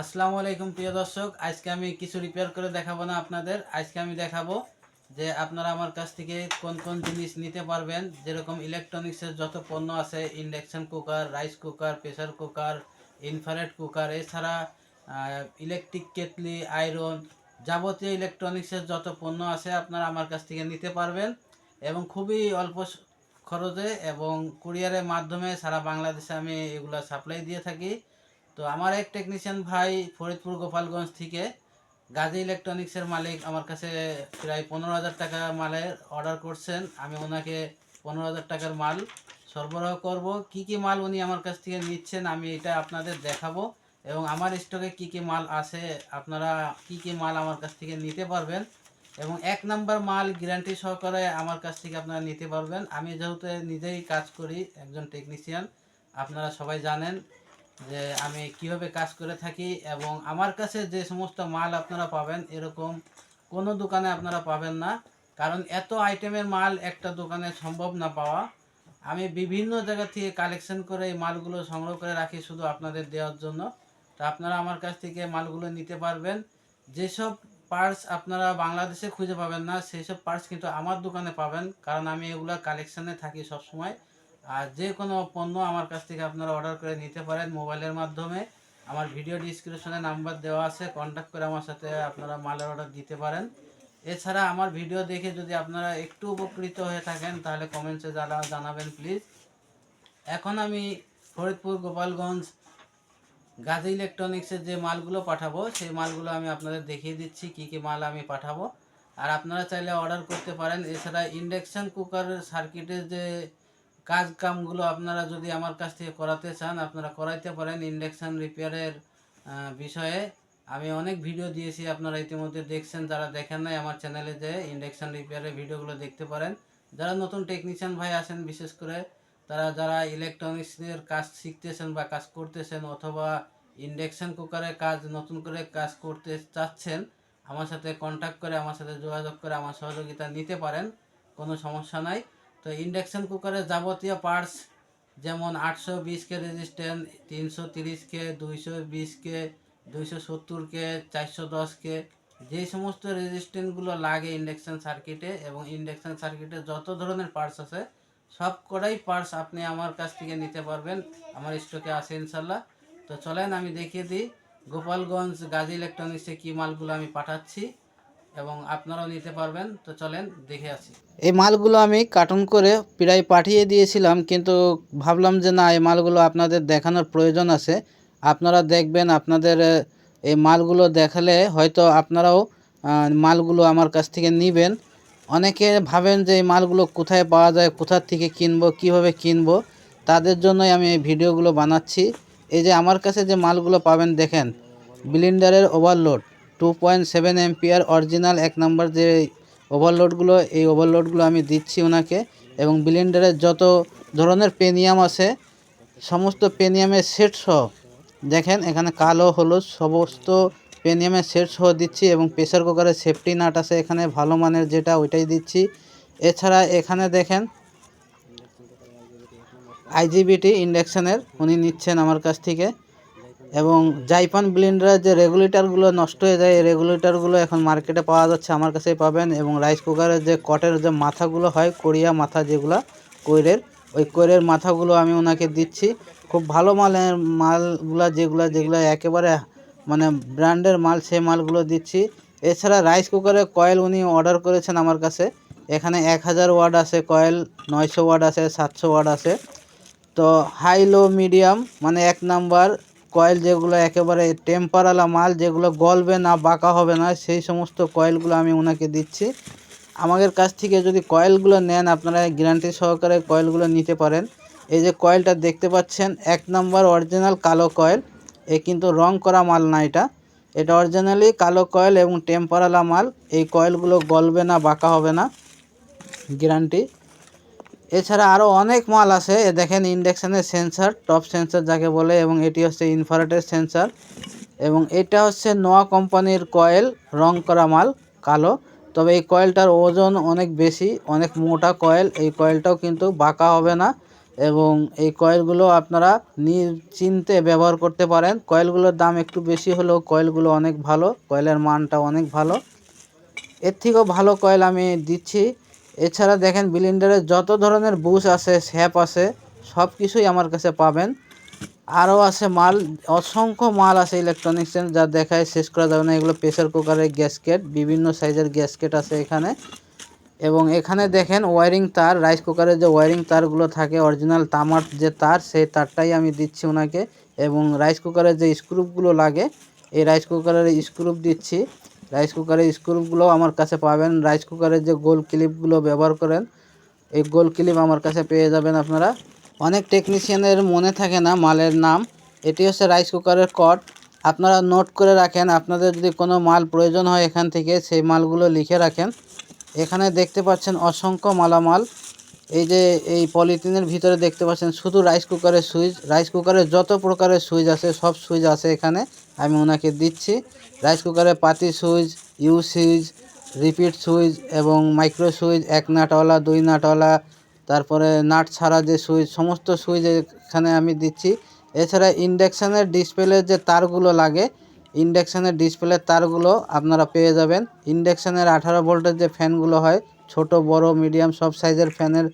আসসালামু আলাইকুম, প্রিয় দর্শক। আজকে আমি কিছু রিপেয়ার করে দেখাবো না আপনাদের। আজকে আমি দেখাবো যে আপনারা আমার কাছ থেকে কোন কোন জিনিস নিতে পারবেন। যেরকম ইলেকট্রনিক্সের যত পণ্য আছে induction cooker rice cooker pressure cooker infrared cooker এছাড়া ইলেকট্রিক কেটলি আয়রন যাবতীয় ইলেকট্রনিক্সের যত পণ্য আছে আপনারা আমার কাছ থেকে নিতে পারবেন। এবং খুবই অল্প খরচে এবং কুরিয়ারের মাধ্যমে সারা বাংলাদেশে আমি এগুলো সাপ্লাই দিয়ে থাকি। তো আমার এক টেকনিশিয়ান ভাই ফরিদপুর গোপালগঞ্জ থেকে গাজী ইলেকট্রনিক্সের মালিক আমার কাছে প্রায় পনেরো হাজার টাকা মালের অর্ডার করছেন। আমি ওনাকে পনেরো হাজার টাকার মাল সরবরাহ করব। কি কি মাল উনি আমার কাছ থেকে নিচ্ছেন আমি এটা আপনাদের দেখাবো এবং আমার স্টকে কি কি মাল আছে আপনারা কি কি মাল আমার কাছ থেকে নিতে পারবেন এবং এক নাম্বার মাল গ্যারান্টি সহকারে আমার কাছ থেকে আপনারা নিতে পারবেন। আমি যেহেতু নিজেই কাজ করি, একজন টেকনিশিয়ান আপনারা সবাই জানেন যে আমি কীভাবে কাজ করে থাকি এবং আমার কাছে যে সমস্ত মাল আপনারা পাবেন, এরকম কোনো দোকানে আপনারা পাবেন না। কারণ এত আইটেমের মাল একটা দোকানে সম্ভব না পাওয়া। আমি বিভিন্ন জায়গা থেকে কালেকশন করে এই মালগুলো সংগ্রহ করে রাখি শুধু আপনাদের দেওয়ার জন্য। তো আপনারা আমার কাছ থেকে মালগুলো নিতে পারবেন। যেসব পার্টস আপনারা বাংলাদেশে খুঁজে পাবেন না সেই সব পার্টস কিন্তু আমার দোকানে পাবেন। কারণ আমি এগুলো কালেকশানে থাকি সবসময়। আর যে কোনো পণ্য আমার কাছ থেকে আপনারা অর্ডার করে নিতে পারেন মোবাইলের মাধ্যমে। আমার ভিডিও ডিসক্রিপশনে নাম্বার দেওয়া আছে কন্ট্যাক্ট করে আমার সাথে আপনারা মালের অর্ডার দিতে পারেন। এছাড়া আমার ভিডিও দেখে যদি আপনারা একটু উপকৃত হয়ে থাকেন, তাহলে কমেন্টসে জানা, জানাবেন প্লিজ এখন আমি ফরিদপুর গোপালগঞ্জ গাজী ইলেকট্রনিক্সের যে মালগুলো পাঠাবো, সেই মালগুলো আমি আপনাদের দেখিয়ে দিচ্ছি, কি কি মাল আমি পাঠাবো। আর আপনারা চাইলে অর্ডার করতে পারেন। এছাড়া ইন্ডাকশান কুকার সার্কিটের যে কাজ কামগুলো আপনারা যদি আমার কাছ থেকে করাতে চান, আপনারা করাইতে পারেন ইন্ডাকশান রিপেয়ারের বিষয়ে। আমি অনেক ভিডিও দিয়েছি, আপনারা ইতিমধ্যে দেখছেন, যারা দেখেন নাই আমার চ্যানেলে যে ইন্ডাকশান রিপেয়ারের ভিডিওগুলো দেখতে পারেন। যারা নতুন টেকনিশিয়ান ভাই আছেন, বিশেষ করে তারা যারা ইলেকট্রনিক্সের কাজ শিখতেছেন বা কাজ করতেছেন অথবা ইন্ডাকশান কুকারের কাজ, নতুন করে কাজ করতে চাচ্ছেন, আমার সাথে কন্ট্যাক্ট করে, আমার সাথে যোগাযোগ করে, আমার সহযোগিতা নিতে পারেন, কোনো সমস্যা নাই। তো ইন্ডাকশান কুকারের যাবতীয় পার্টস যেমন আটশো বিশ কে রেজিস্ট্যান্ট, তিনশো তিরিশ কে, দুইশো বিশ কে, দুইশো সত্তর কে, চারশো দশ কে, যে সমস্ত রেজিস্ট্যান্টগুলো লাগে ইন্ডাকশান সার্কিটে এবং ইন্ডাকশান সার্কিটে যত ধরনের পার্টস আছে, সব কটাই পার্টস আপনি আমার কাছ থেকে নিতে পারবেন, আমার স্টকে আছে ইনশাল্লাহ। তো চলেন আমি দেখিয়ে দিই, গোপালগঞ্জ গাজী ইলেকট্রনিক্সে কী মালগুলো আমি পাঠাচ্ছি। এবং আপনারাও নিতে পারবেন। তো চলেন দেখে আসি। এই মালগুলো আমি কার্টুন করে প্রায় পাঠিয়ে দিয়েছিলাম, কিন্তু ভাবলাম যে না, এই মালগুলো আপনাদের দেখানোর প্রয়োজন আছে। আপনারা দেখবেন, আপনাদের এই মালগুলো দেখালে হয়তো আপনারাও মালগুলো আমার কাছ থেকে নেবেন। অনেকে ভাবেন যে এই মালগুলো কোথায় পাওয়া যায় কোথার থেকে কিনবো, কীভাবে কিনবো, তাদের জন্যই আমি এই ভিডিওগুলো বানাচ্ছি। এই যে আমার কাছে যে মালগুলো পাবেন, দেখেন, ব্লিন্ডারের overload. Two point seven MPR original এক নাম্বার যে ওভারলোডগুলো এই ওভারলোডগুলো আমি দিচ্ছি ওনাকে এবং ব্লিন্ডারের যত ধরনের পেনিয়াম আছে, সমস্ত পেনিয়ামের সেট সহ, দেখেন এখানে কালো, হলুদ, সমস্ত পেনিয়ামের সেট সহ দিচ্ছি এবং প্রেসার কুকারের সেফটি নাট আছে এখানে, ভালো মানের যেটা ওইটাই দিচ্ছি। এছাড়া এখানে দেখেন আইজিবিটি ইন্ডাকশানের উনি নিচ্ছেন আমার কাছ থেকে। এবং জাইপান ব্লেন্ডারের যে রেগুলেটরগুলো নষ্ট হয়ে যায়, এই রেগুলেটরগুলো এখন মার্কেটে পাওয়া যাচ্ছে, আমার কাছেই পাবেন। এবং রাইস কুকারের যে কটের যে মাথাগুলো হয়, কোরিয়া মাথা যেগুলো কৈরের ওই কৈরের মাথাগুলো আমি ওনাকে দিচ্ছি। খুব ভালো মালের মালগুলা যেগুলো যেগুলো একেবারে মানে ব্র্যান্ডের মাল সে মালগুলো দিচ্ছি। এছাড়া রাইস কুকারের কয়েল উনি অর্ডার করেছেন আমার কাছে। এখানে এক হাজার ওয়াট আছে কয়েল নয়শো ওয়াট আছে, সাতশো ওয়াট আছে। তো হাই লো মিডিয়াম মানে এক নাম্বার কয়েল যেগুলো একেবারে টেম্পারওয়ালা মাল, যেগুলো গলবে না, বাঁকা হবে না, সেই সমস্ত কয়েলগুলো আমি ওনাকে দিচ্ছি। আমাদের কাছ থেকে যদি কয়েলগুলো নেন, আপনারা গ্যারান্টি সহকারে কয়েলগুলো নিতে পারেন। এই যে কয়েলটা দেখতে পাচ্ছেন, এক নাম্বার অরিজিনাল কালো কয়েল। এ কিন্তু রং করা মাল না এটা। এটা অরিজিনালি কালো কয়েল এবং টেম্পারওয়ালা মাল। এই কয়েলগুলো গলবে না, বাঁকা হবে না। গ্যারান্টি। এছাড়া আরও অনেক মাল আছে। দেখেন ইন্ডাকশানের সেন্সার, টপ সেন্সার যাকে বলে, এবং এটি হচ্ছে ইনফ্রারেটের সেন্সার। এবং এটা হচ্ছে নোয়া কোম্পানির কয়েল, রং করা মাল, কালো। তবে এই কয়েলটার ওজন অনেক বেশি, অনেক মোটা কয়েল। এই কয়েলটাও কিন্তু বাঁকা হবে না। এবং এই কয়েলগুলো আপনারা নিশ্চিন্তে ব্যবহার করতে পারেন। কয়েলগুলোর দাম একটু বেশি হলেও কয়েলগুলো অনেক ভালো, কয়েলের মানটা অনেক ভালো। এর থেকেও ভালো কয়েল আমি দিচ্ছি। এছাড়া দেখেন বিলিন্ডারের যত ধরনের বুশ আছে স্যাপ আছে সব কিছুই আমার কাছে পাবেন। আরও আছে মাল, অসংখ্য মাল আছে ইলেকট্রনিক্সের যা দেখায় শেষ করা যাবে না। এগুলো প্রেসার কুকারের গ্যাসকেট বিভিন্ন সাইজের গ্যাসকেট আছে এখানে। এবং এখানে দেখেন ওয়ারিং তার রাইস কুকারের যে ওয়ারিং তারগুলো থাকে অরিজিনাল তামার যে তার, সেই তারটাই আমি দিচ্ছি ওনাকে। এবং রাইস কুকারের যে স্ক্রুপগুলো লাগে, এই রাইস কুকারের স্ক্রুপ দিচ্ছি। রাইস কুকারের স্ক্রুপগুলো আমার কাছে পাবেন। রাইস কুকারের যে গোল ক্লিপগুলো ব্যবহার করেন, এই গোল ক্লিপ আমার কাছে পেয়ে যাবেন আপনারা। অনেক টেকনিশিয়ানের মনে থাকে না মালের নাম। এটি হচ্ছে রাইস কুকারের কট আপনারা নোট করে রাখেন, আপনাদের যদি কোনো মাল প্রয়োজন হয় এখান থেকে, সেই মালগুলো লিখে রাখেন। এখানে দেখতে পাচ্ছেন অসংখ্য মালামাল। এই যে, এই পলিথিনের ভিতরে দেখতে পাচ্ছেন শুধু রাইস কুকারের সুইচ। রাইস কুকারের যত প্রকারের সুইচ আছে, সব সুইচ আছে এখানে। আমি ওনাকে দিচ্ছি। রাইস কুকারের পাতি switch, U switch, repeat switch এবং মাইক্রো সুইচ, এক নাটওয়ালা, দুই নাটওয়ালা, তারপরে নাট ছাড়া যে সুইচ, সমস্ত সুইচ এখানে আমি দিচ্ছি। এছাড়া ইন্ডাকশানের ডিসপ্লের যে তারগুলো লাগে ইন্ডাকশানের ডিসপ্লের তারগুলো আপনারা পেয়ে যাবেন। ইন্ডাকশানের আঠারো ভোল্টের যে ফ্যানগুলো হয়, ছোট, বড়, মিডিয়াম, সব সাইজের ফ্যানের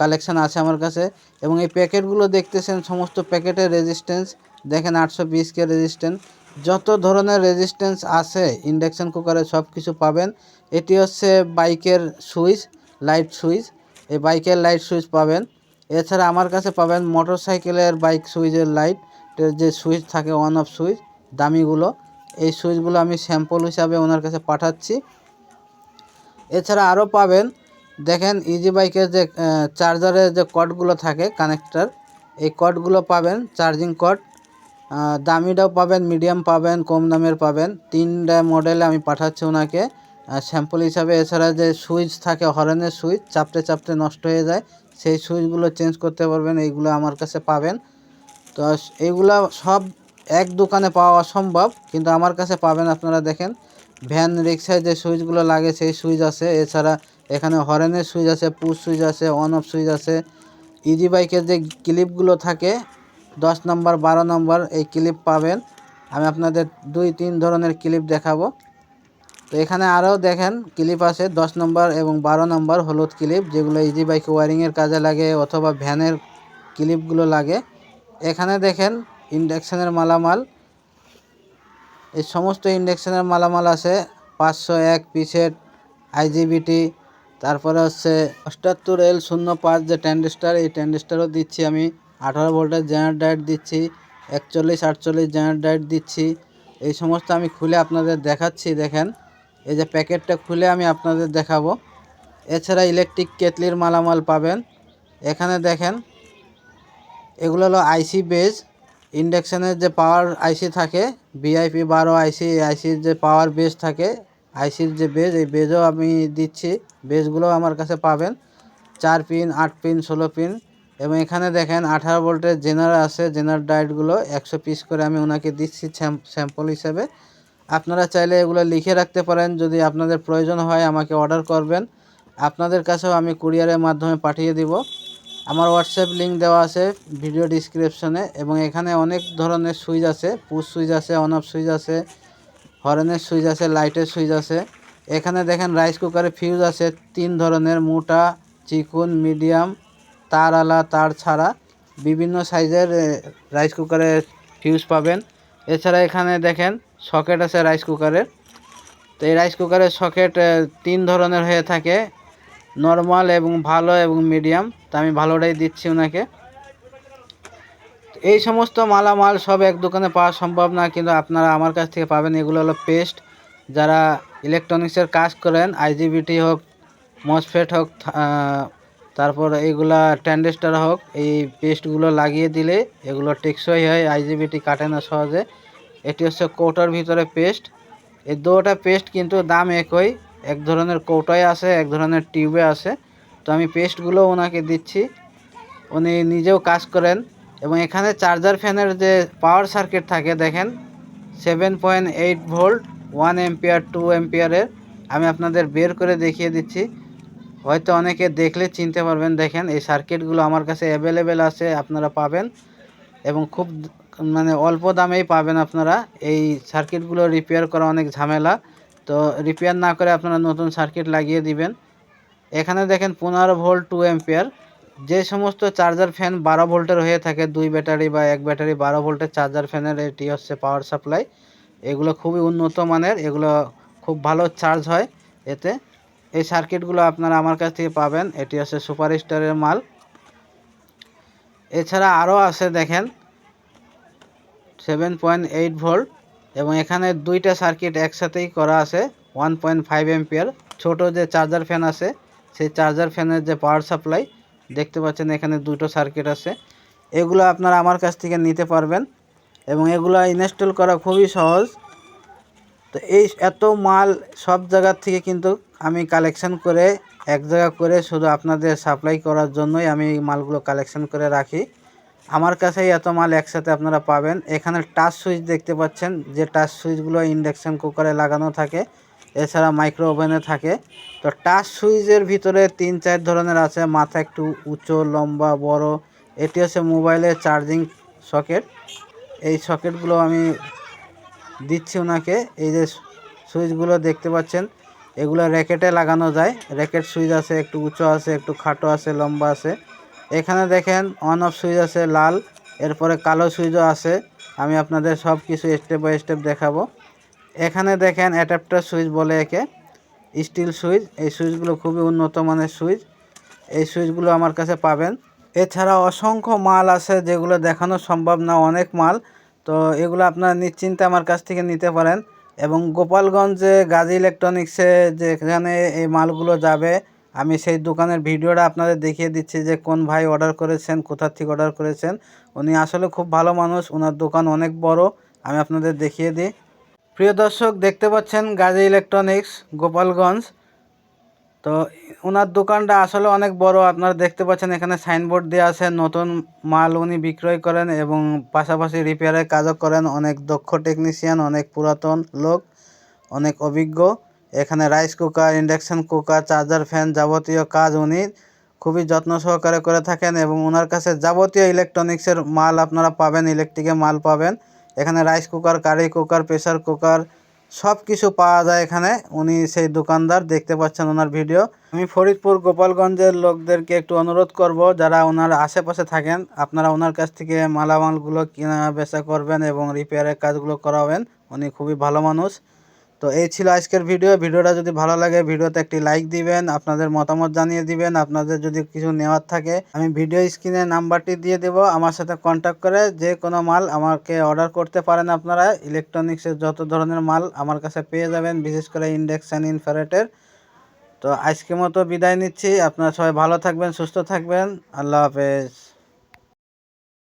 কালেকশান আছে আমার কাছে। এবং এই প্যাকেটগুলো দেখতেছেন, সমস্ত প্যাকেটের রেজিস্ট্যান্স দেখেন আটশো বিশ কে রেজিস্ট্যান্স যত ধরনের রেজিস্ট্যান্স আছে ইন্ডাকশান কুকারে সব কিছু পাবেন। এটি হচ্ছে বাইকের সুইচ লাইট সুইচ। এই বাইকের লাইট সুইচ পাবেন। এছাড়া আমার কাছে পাবেন মোটর সাইকেলের বাইক সুইচের লাইট যে সুইচ থাকে অন অফ সুইচ, দামিগুলো। এই সুইচগুলো আমি স্যাম্পল হিসাবে ওনার কাছে পাঠাচ্ছি। এছাড়া আরও পাবেন, দেখেন ইজি বাইকের যে চার্জারের যে কটগুলো থাকে কানেক্টার এই কটগুলো পাবেন চার্জিং কট দামিটাও পাবেন মিডিয়াম পাবেন, কম দামের পাবেন। তিনটা মডেলে আমি পাঠাচ্ছি ওনাকে। স্যাম্পল হিসাবে এছাড়া যে সুইচ থাকে হরেনের সুইচ, চাপতে চাপতে নষ্ট হয়ে যায়, সেই সুইচগুলো চেঞ্জ করতে পারবেন, এইগুলো আমার কাছে পাবেন। তো এইগুলো সব এক দোকানে পাওয়া অসম্ভব, কিন্তু আমার কাছে পাবেন আপনারা দেখেন। ভ্যান রিক্সায় যে সুইচগুলো লাগে, সেই সুইচ আছে। এছাড়া এখানে হরেনের সুইচ আছে পুশ সুইচ আছে অন অফ সুইচ আছে। ইজি বাইকের যে ক্লিপগুলো থাকে দশ নম্বর, বারো নম্বর এই ক্লিপ পাবেন। আমি আপনাদের দুই, তিন ধরনের ক্লিপ দেখাবো। তো এখানে আরও দেখেন ক্লিপ আছে দশ নম্বর এবং বারো নম্বর হলুদ ক্লিপ যেগুলো ইজি বাইক ওয়ারিংয়ের কাজে লাগে অথবা ভ্যানের ক্লিপগুলো লাগে। এখানে দেখেন ইন্ডাকশানের মালামাল। এই সমস্ত ইন্ডাকশানের মালামাল আছে, পাঁচশো এক পিসের আইজিবিটি তারপরে হচ্ছে অষ্টাত্তর এল শূন্য পাঁচ যে ট্যান্ডেস্টার এই ট্যান্ডেস্টারও দিচ্ছি আমি। আঠারো ভোল্টের জেনারেল ডায়েট দিচ্ছি, একচল্লিশ, আটচল্লিশ জেনারেল ডায়েট দিচ্ছি। এই সমস্ত আমি খুলে আপনাদের দেখাচ্ছি, দেখেন। এই যে প্যাকেটটা খুলে আমি আপনাদের দেখাবো। এছাড়া ইলেকট্রিক কেটলির মালামাল পাবেন। এখানে দেখেন, এগুলো হলো আইসি বেজ ইন্ডাকশানের যে পাওয়ার আইসি থাকে ভিআইপি বারো আইসি আইসির যে পাওয়ার বেজ থাকে আইসির যে বেজ এই বেজও আমি দিচ্ছি। বেজগুলো আমার কাছে পাবেন। চার পিন আট পিন ষোলো পিন এবং এখানে দেখেন আঠারো ভোল্টের জেনার আছে, জেনার ডায়েটগুলো একশো পিস করে আমি ওনাকে দিচ্ছি স্যাম্পল হিসেবে। আপনারা চাইলে এগুলো লিখে রাখতে পারেন, যদি আপনাদের প্রয়োজন হয় আমাকে অর্ডার করবেন। আপনাদের কাছেও আমি কুরিয়ারের মাধ্যমে পাঠিয়ে দিব। আমার হোয়াটসঅ্যাপ লিঙ্ক দেওয়া আছে ভিডিও ডিসক্রিপশনে এবং এখানে অনেক ধরনের সুইচ আছে, পুশ সুইচ আছে, অন অফ সুইচ আছে, হরেনের সুইচ আছে, লাইটের সুইচ আছে। এখানে দেখেন রাইস কুকারে ফিউজ আছে তিন ধরনের, মোটা, চিকুন, মিডিয়াম। তার আলা, তার ছাড়া বিভিন্ন সাইজের রাইস কুকারের ফিউজ পাবেন। এছাড়া এখানে দেখেন সকেট আছে রাইস কুকারের তো এই রাইস কুকারের সকেট তিন ধরনের হয়ে থাকে নর্মাল এবং ভালো এবং মিডিয়াম তো আমি ভালোটাই দিচ্ছি ওনাকে। এই সমস্ত মালামাল সব এক দোকানে পাওয়া সম্ভব না, কিন্তু আপনারা আমার কাছ থেকে পাবেন। এগুলো হলো পেস্ট যারা ইলেকট্রনিক্সের কাজ করেন আইজিবিটি হোক মসফেট হোক তারপর এইগুলা ট্যান্ডেস্টার হোক, এই পেস্টগুলো লাগিয়ে দিলে এগুলো টেকসই হয়, আইজিবিটি কাটে না সহজে। এটি হচ্ছে কৌটার ভিতরে পেস্ট। এই দুটা পেস্ট কিন্তু দাম একই, এক ধরনের কৌটায় আছে, এক ধরনের টিউবে আছে। তো আমি পেস্টগুলো ওনাকে দিচ্ছি, উনি নিজেও কাজ করেন। এবং এখানে চার্জার ফ্যানের যে পাওয়ার সার্কিট থাকে, দেখেন, seven point eight volt, one ampere two এম্পিয়ারের আমি আপনাদের বের করে দেখিয়ে দিচ্ছি। হয়তো অনেকে দেখলে চিনতে পারবেন, দেখেন এই সার্কিটগুলো আমার কাছে অ্যাভেলেবেল আছে, আপনারা পাবেন। এবং খুব মানে অল্প দামেই পাবেন আপনারা। এই সার্কিটগুলো রিপেয়ার করা অনেক ঝামেলা। তো রিপেয়ার না করে আপনারা নতুন সার্কিট লাগিয়ে দিবেন। এখানে দেখেন পনেরো ভোল্ট টু অ্যাম্পিয়ার যে সমস্ত চার্জার ফ্যান বারো ভোল্টের হয়ে থাকে, দুই ব্যাটারি বা এক ব্যাটারি বারো ভোল্টের চার্জার ফ্যানের এটি হচ্ছে পাওয়ার সাপ্লাই এগুলো খুবই উন্নত মানের, এগুলো খুব ভালো চার্জ হয় এতে। এই সার্কিটগুলো আপনারা আমার কাছ থেকে পাবেন। এটি হচ্ছে সুপার স্টারের মাল। এছাড়া আরও আছে দেখেন সেভেন পয়েন্ট এইট ভোল্ট এবং এখানে দুইটা সার্কিট একসাথেই করা আছে ওয়ান পয়েন্ট ফাইভ এম্পিয়ার ছোটো যে চার্জার ফ্যান আছে, সেই চার্জার ফ্যানের যে পাওয়ার সাপ্লাই দেখতে পাচ্ছেন এখানে দুটো সার্কিট আছে। এগুলো আপনারা আমার কাছ থেকে নিতে পারবেন এবং এগুলো ইনস্টল করা খুবই সহজ। তো এই এত মাল সব জায়গার থেকে কিন্তু আমি কালেকশন করে এক জায়গা করে শুধু আপনাদের সাপ্লাই করার জন্যই আমি এই মালগুলো কালেকশন করে রাখি। আমার কাছেই এত মাল একসাথে আপনারা পাবেন। এখানে টাচ সুইচ দেখতে পাচ্ছেন যে টাচ সুইচগুলো ইন্ডাকশান কুকারে লাগানো থাকে, এছাড়া মাইক্রো ওভেনে থাকে। তো টাচ সুইচের ভিতরে তিন চার ধরনের আছে, মাথা একটু উঁচু, লম্বা, বড়। এটি হচ্ছে মোবাইলের চার্জিং সকেট এই সকেটগুলো আমি দিচ্ছি ওনাকে। এই যে সুইচগুলো দেখতে পাচ্ছেন এগুলো র্যাকেটে লাগানো যায়। র্যাকেট সুইচ আছে, একটু উঁচু আছে, একটু খাটো আছে, লম্বা আছে। এখানে দেখেন অন অফ সুইচ আছে লাল, এরপরে কালো সুইচও আছে। আমি আপনাদের সব কিছু স্টেপ বাই স্টেপ দেখাবো। এখানে দেখেন অ্যাডাপ্টার সুইচ বলে একে স্টিল সুইচ। এই সুইচগুলো খুবই উন্নত মানের সুইচ। এই সুইচগুলো আমার কাছে পাবেন। এছাড়া অসংখ্য মাল আছে যেগুলো দেখানো সম্ভব না, অনেক মাল। তো এগুলো আপনারা নিশ্চিন্তে আমার কাছ থেকে নিতে পারেন। এবং গোপালগঞ্জে গাজী ইলেকট্রনিক্সে যেখানে এই মালগুলো যাবে, আমি সেই দোকানের ভিডিওটা আপনাদের দেখিয়ে দিচ্ছি যে কোন ভাই অর্ডার করেছেন কোথার থেকে অর্ডার করেছেন। উনি আসলে খুব ভালো মানুষ ওনার দোকান অনেক বড়, আমি আপনাদের দেখিয়ে দিই। প্রিয় দর্শক, দেখতে পাচ্ছেন গাজী ইলেকট্রনিক্স, গোপালগঞ্জ। তো ওনার দোকানটা আসলে অনেক বড়। আপনারা দেখতে পাচ্ছেন এখানে সাইনবোর্ড দেওয়া আছে, নতুন মাল উনি বিক্রয় করেন এবং পাশাপাশি রিপেয়ারের কাজও করেন। অনেক দক্ষ টেকনিশিয়ান অনেক পুরাতন লোক, অনেক অভিজ্ঞ। এখানে rice cooker induction cooker charger fan যাবতীয় কাজ উনি খুবই যত্ন সহকারে করে থাকেন এবং ওনার কাছে যাবতীয় ইলেকট্রনিক্সের মাল আপনারা পাবেন ইলেকট্রিকের মাল পাবেন। এখানে rice cooker curry cooker pressure cooker সব কিছু পাওয়া যায় এখানে। উনি সেই দোকানদার, দেখতে পাচ্ছেন ওনার ভিডিও। আমি ফরিদপুর গোপালগঞ্জের লোকদেরকে একটু অনুরোধ করব, যারা ওনার আশেপাশে থাকেন, আপনারা ওনার কাছ থেকে মালামালগুলো কেনা বেচা করবেন এবং রিপেয়ারের কাজগুলো করাবেন। উনি খুবই ভালো মানুষ। তো এই ছিল আজকের ভিডিও ভিডিওটা যদি ভালো লাগে ভিডিওতে একটি লাইক দিবেন, আপনাদের মতামত জানিয়ে দিবেন, আপনাদের যদি কিছু নেওয়ার থাকে, আমি ভিডিও স্ক্রিনে নাম্বারটি দিয়ে দেব, আমার সাথে কন্ট্যাক্ট করে যে কোনো মাল আমাকে অর্ডার করতে পারেন আপনারা। ইলেকট্রনিক্সের যত ধরনের মাল আমার কাছে পেয়ে যাবেন, বিশেষ করে ইন্ডাকশান ইনফারেটের তো আজকে মতো বিদায় নিচ্ছি, আপনারা সবাই ভালো থাকবেন, সুস্থ থাকবেন, আল্লাহ হাফেজ।